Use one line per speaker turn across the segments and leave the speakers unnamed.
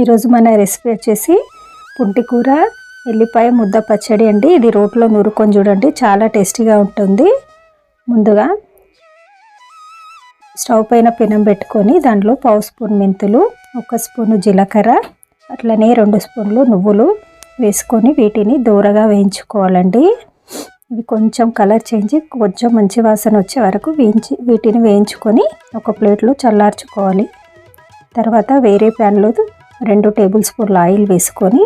ఈరోజు మన రెసిపీ వచ్చేసి పుంటి కూర ఎల్లిపాయ ముద్ద పచ్చడి అండి. ఇది రోట్లో నూరుకొని చూడండి. చాలా టేస్టీగా ఉంటుంది. ముందుగా స్టవ్ పైన పెనం పెట్టుకొని దాంట్లో పావు స్పూన్ మెంతులు ఒక స్పూను జీలకర్ర అట్లనే రెండు స్పూన్లు నువ్వులు వేసుకొని వీటిని దూరగా వేయించుకోవాలండి. ఇవి కొంచెం కలర్ చేంజ్ కొంచెం మంచి వాసన వచ్చే వరకు వేయించి వీటిని వేయించుకొని ఒక ప్లేట్లో చల్లార్చుకోవాలి. తర్వాత వేరే ప్యాన్లో రెండు టేబుల్ స్పూన్ల ఆయిల్ వేసుకొని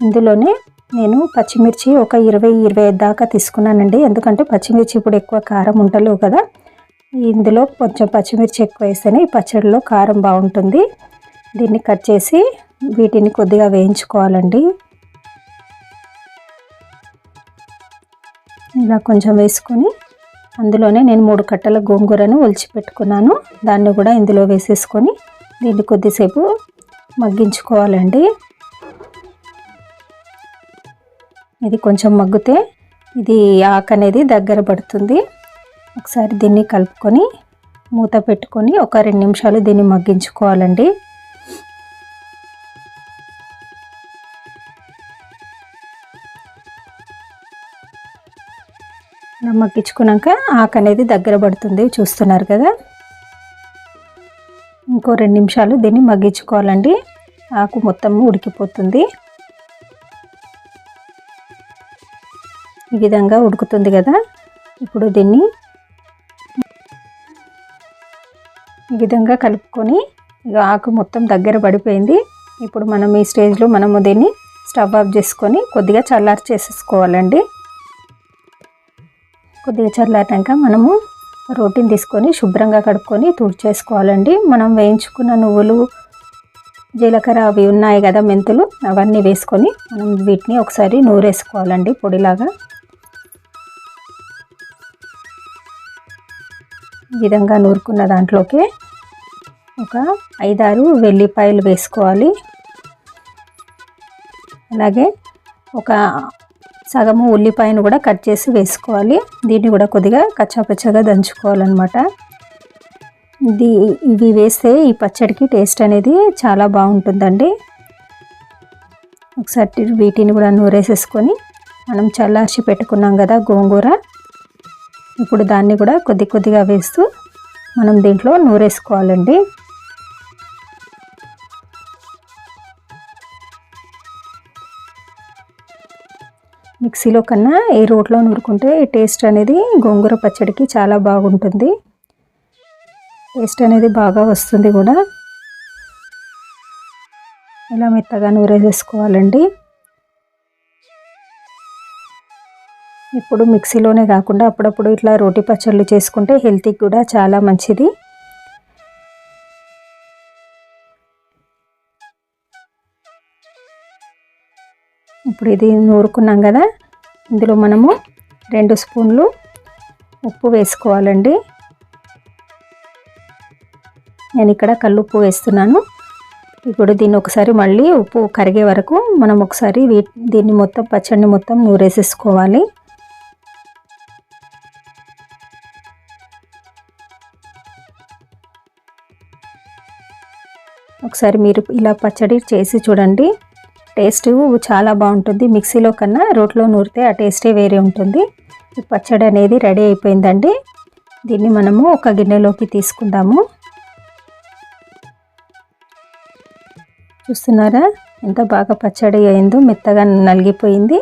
ఇందులోనే నేను పచ్చిమిర్చి ఒక ఇరవై ఇరవై ఐదు దాకా తీసుకున్నానండి. ఎందుకంటే పచ్చిమిర్చి ఇప్పుడు ఎక్కువ కారం ఉండలేవు కదా. ఇందులో కొంచెం పచ్చిమిర్చి ఎక్కువ వేస్తేనే ఈ పచ్చడిలో కారం బాగుంటుంది. దీన్ని కట్ చేసి వీటిని కొద్దిగా వేయించుకోవాలండి. ఇలా కొంచెం వేసుకొని అందులోనే నేను మూడు కట్టల గోంగూరను ఒలిచి పెట్టుకున్నాను దాన్ని కూడా ఇందులో వేసేసుకొని దీన్ని కొద్దిసేపు మగ్గించుకోవాలండి. ఇది కొంచెం మగ్గితే ఇది ఆకు అనేది దగ్గర పడుతుంది. ఒకసారి దీన్ని కలుపుకొని మూత పెట్టుకొని ఒక రెండు నిమిషాలు దీన్ని మగ్గించుకోవాలండి. ఇలా మగ్గించుకున్నాక ఆకు అనేది దగ్గర పడుతుంది చూస్తున్నారు కదా. ఇంకో రెండు నిమిషాలు దీన్ని మగ్గించుకోవాలండి. ఆకు మొత్తం ఉడికిపోతుంది. ఈ విధంగా ఉడుకుతుంది కదా? ఇప్పుడు దీన్ని ఈ విధంగా కలుపుకొని ఇక ఆకు మొత్తం దగ్గర పడిపోయింది. ఇప్పుడు మనం ఈ స్టేజ్లో మనము దీన్ని స్టవ్ ఆఫ్ చేసుకొని కొద్దిగా చల్లారి చేసేసుకోవాలండి. కొద్దిగా చల్లారినాక మనము రోటీని తీసుకొని శుభ్రంగా కడుక్కొని తుడిచేసుకోవాలండి. మనం వేయించుకున్న నువ్వులు జీలకర్ర అవి ఉన్నాయి కదా మెంతులు అవన్నీ వేసుకొని మనం వీటిని ఒకసారి నూరేసుకోవాలండి పొడిలాగా. ఈ విధంగా నూరుకున్న దాంట్లోకి ఒక ఐదారు వెల్లిపాయలు వేసుకోవాలి. అలాగే ఒక సగము ఉల్లిపాయను కూడా కట్ చేసి వేసుకోవాలి. దీన్ని కూడా కొద్దిగా కచ్చాపచ్చగా దంచుకోవాలన్నమాట. ఇది ఇవి వేస్తే ఈ పచ్చడికి టేస్ట్ అనేది చాలా బాగుంటుందండి. ఒకసారి వీటిని కూడా నూరేసేసుకొని మనం చల్లార్చి పెట్టుకున్నాం కదా గోంగూర. ఇప్పుడు దాన్ని కూడా కొద్ది కొద్దిగా వేస్తూ మనం దీంట్లో నూరేసుకోవాలండి. మిక్సీలో కన్నా ఏ రోట్లో నూరుకుంటే టేస్ట్ అనేది గోంగూర పచ్చడికి చాలా బాగుంటుంది. టేస్ట్ అనేది బాగా వస్తుంది కూడా. ఇలా మెత్తగా నూరేసేసుకోవాలండి. ఇప్పుడు మిక్సీలోనే కాకుండా అప్పుడప్పుడు ఇట్లా రోటి పచ్చళ్ళు చేసుకుంటే హెల్త్కి కూడా చాలా మంచిది. ఇప్పుడు ఇది నూరుకున్నాం కదా. ఇందులో మనము రెండు స్పూన్లు ఉప్పు వేసుకోవాలండి. నేను ఇక్కడ కల్లుప్పు వేస్తున్నాను. ఇప్పుడు దీన్ని ఒకసారి మళ్ళీ ఉప్పు కరిగే వరకు మనం ఒకసారి దీన్ని మొత్తం పచ్చడిని మొత్తం నూరేసేసుకోవాలి. ఒకసారి మీరు ఇలా పచ్చడి చేసి చూడండి. టేస్ట్ చాలా బాగుంటుంది. మిక్సీలో కన్నా రోట్లో నూరితే ఆ టేస్టే వేరే ఉంటుంది. పచ్చడి అనేది రెడీ అయిపోయిందండి. దీన్ని మనము ఒక గిన్నెలోకి తీసుకుందాము. చూస్తున్నారా? ఎంత బాగా పచ్చడి అయిందో మెత్తగా నలిగిపోయింది.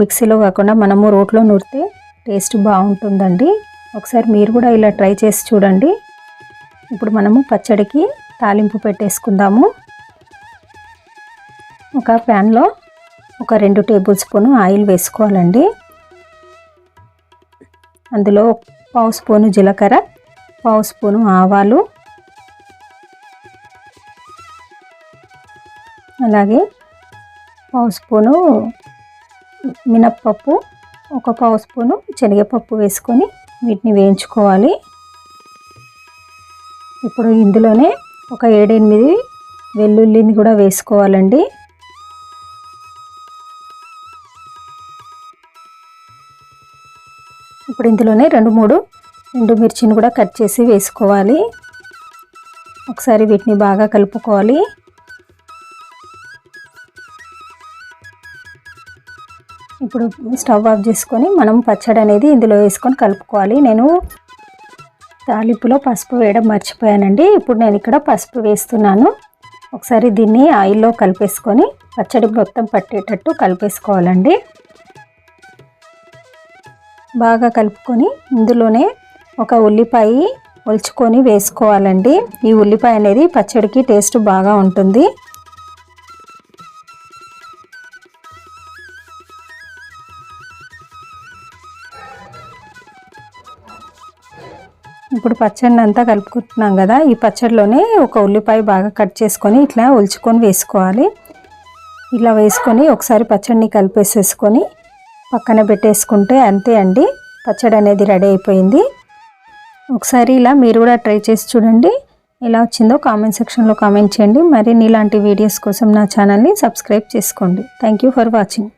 మిక్సీలో కాకుండా మనము రోట్లో నూరితే టేస్ట్ బాగుంటుందండి. ఒకసారి మీరు కూడా ఇలా ట్రై చేసి చూడండి. ఇప్పుడు మనము పచ్చడికి తాలింపు పెట్టేసుకుందాము. ఒక ప్యాన్లో ఒక రెండు టేబుల్ స్పూన్ ఆయిల్ వేసుకోవాలండి. అందులో పావు స్పూను జీలకర్ర పావు స్పూను ఆవాలు అలాగే పావు స్పూను మినప్పప్పు ఒక పావు స్పూను శనగపప్పు వేసుకొని వీటిని వేయించుకోవాలి. ఇప్పుడు ఇందులోనే ఒక ఏడెనిమిది వెల్లుల్లిని కూడా వేసుకోవాలండి. ఇప్పుడు ఇందులోనే రెండు మూడు ఎండు మిర్చిని కూడా కట్ చేసి వేసుకోవాలి. ఒకసారి వీటిని బాగా కలుపుకోవాలి. ఇప్పుడు స్టవ్ ఆఫ్ చేసుకొని మనం పచ్చడి అనేది ఇందులో వేసుకొని కలుపుకోవాలి. నేను తాలింపులో పసుపు వేయడం మర్చిపోయానండి. ఇప్పుడు నేను ఇక్కడ పసుపు వేస్తున్నాను. ఒకసారి దీన్ని ఆయిల్లో కలిపేసుకొని పచ్చడి మొత్తం పట్టేటట్టు కలిపేసుకోవాలండి. బాగా కలుపుకొని ఇందులోనే ఒక ఉల్లిపాయ ఒలుచుకొని వేసుకోవాలండి. ఈ ఉల్లిపాయ అనేది పచ్చడికి టేస్ట్ బాగా ఉంటుంది. ఇప్పుడు పచ్చడిని అంతా కలుపుకుంటున్నాం కదా ఈ పచ్చడిలోనే ఒక ఉల్లిపాయ బాగా కట్ చేసుకొని ఇట్లా ఒలుచుకొని వేసుకోవాలి. ఇలా వేసుకొని ఒకసారి పచ్చడిని కలిపేసేసుకొని పక్కన పెట్టేసుకుంటే అంతే అండి పచ్చడి అనేది రెడీ అయిపోయింది. ఒకసారి ఇలా మీరు కూడా ట్రై చేసి చూడండి ఎలా వచ్చిందో కామెంట్ సెక్షన్లో కామెంట్ చేయండి. మరిన్ని ఇలాంటి వీడియోస్ కోసం నా ఛానల్ని సబ్స్క్రైబ్ చేసుకోండి. Thank you for watching.